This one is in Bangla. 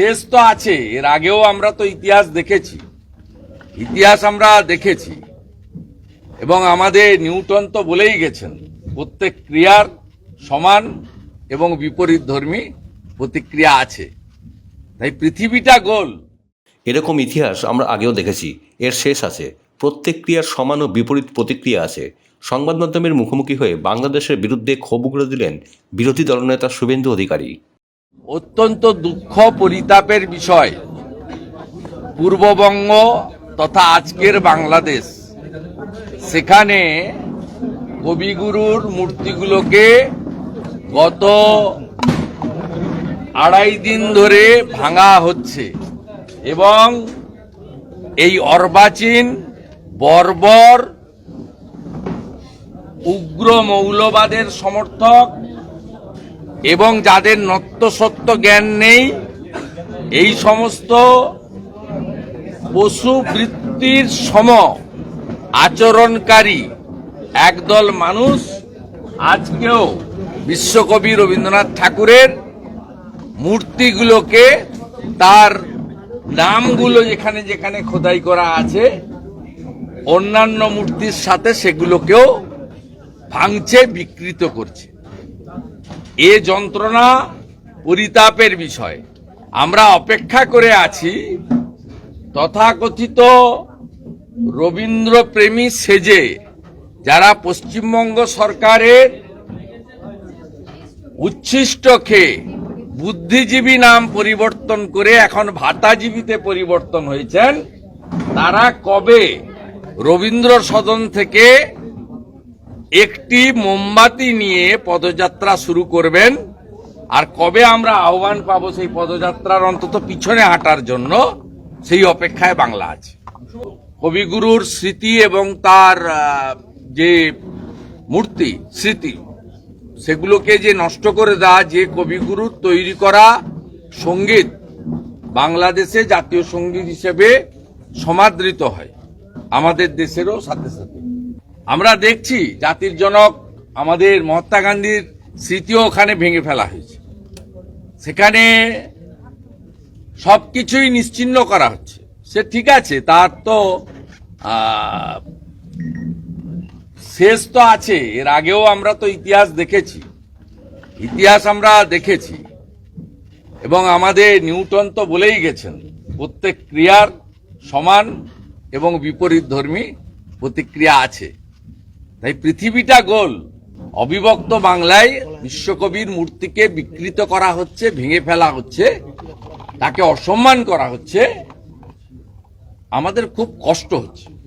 শেষ তো আছে, এর আগেও আমরা তো ইতিহাস দেখেছি। ইতিহাস আমরা দেখেছি। এবং আমাদের নিউটন তো বলেই গেছেন, প্রত্যেক ক্রিয়ার সমান এবং বিপরীত ধর্মী প্রতিক্রিয়া আছে। তাই পৃথিবীটা গোল। এরকম ইতিহাস আমরা আগেও দেখেছি, এর শেষ আছে। প্রত্যেক ক্রিয়ার সমান ও বিপরীত প্রতিক্রিয়া আছে। সংবাদ মাধ্যমের মুখোমুখি হয়ে বাংলাদেশের বিরুদ্ধে ক্ষোভ উগড়ে দিলেন বিরোধী দলনেতা শুভেন্দু অধিকারী। অত্যন্ত দুঃখ পরিতাপের বিষয়। পূর্ববঙ্গ তথা আজকের বাংলাদেশ। সেখানে কবিগুরুর মূর্তিগুলোকে গত আড়াই দিন ধরে ভাঙা হচ্ছে এবং এই অর্বাচীন, বর্বর, উগ্র মৌলবাদের সমর্থক এবং যাদের নত্যসত্য জ্ঞান নেই, এই সমস্ত পশু বৃত্তির সম আচরণকারী একদল মানুষ আজকেও বিশ্বকবি রবীন্দ্রনাথ ঠাকুরের মূর্তিগুলোকে তার নামগুলো যেখানে যেখানে খোদাই করা আছে, অন্যান্য মূর্তির সাথে সেগুলোকেও ভাঙছে বিকৃত করছে। এ যন্ত্রণা পরিতাপের বিষয়। আমরা অপেক্ষা করে আছি, তথাকথিত রবীন্দ্রপ্রেমী সেজে, যারা পশ্চিমবঙ্গ সরকারের উচ্ছিষ্ট খেয়ে বুদ্ধিজীবী নাম পরিবর্তন করে এখন ভাতাজীবীতে পরিবর্তন হয়েছেন, তারা কবে রবীন্দ্র সদন থেকে একটি মোমবাতি নিয়ে পদযাত্রা শুরু করবেন। আর কবে আমরা আহ্বান পাবো সেই পদযাত্রার অন্তত পিছনে হাঁটার জন্য, সেই অপেক্ষায় বাংলা আছে। কবিগুরুর স্মৃতি এবং তার যে মূর্তি, স্মৃতি, সেগুলোকে যে নষ্ট করে দেওয়া, যে কবিগুরুর তৈরি করা সংগীত বাংলাদেশে জাতীয় সংগীত হিসেবে সমাদৃত হয়। আমাদের দেশেরও সাথে সাথে। আমরা দেখছি জাতির জনক আমাদের মহাত্মা গান্ধীর স্মৃতিও ওখানে ভেঙে ফেলা হয়েছে। সেখানে সবকিছুই নিশ্চিহ্ন করা হচ্ছে। সে ঠিক আছে, তার তো শেষ তো আছে, এর আগেও আমরা তো ইতিহাস দেখেছি। ইতিহাস আমরা দেখেছি। এবং আমাদের নিউটন তো বলেই গেছেন, প্রত্যেক ক্রিয়ার সমান এবং বিপরীত ধর্মী প্রতিক্রিয়া আছে। তাই পৃথিবীটা গোল। অবিভক্ত বাংলায় বিশ্বকবির মূর্তিকে বিকৃত করা হচ্ছে, ভেঙে ফেলা হচ্ছে, তাকে অসম্মান করা হচ্ছে। আমাদের খুব কষ্ট হচ্ছে।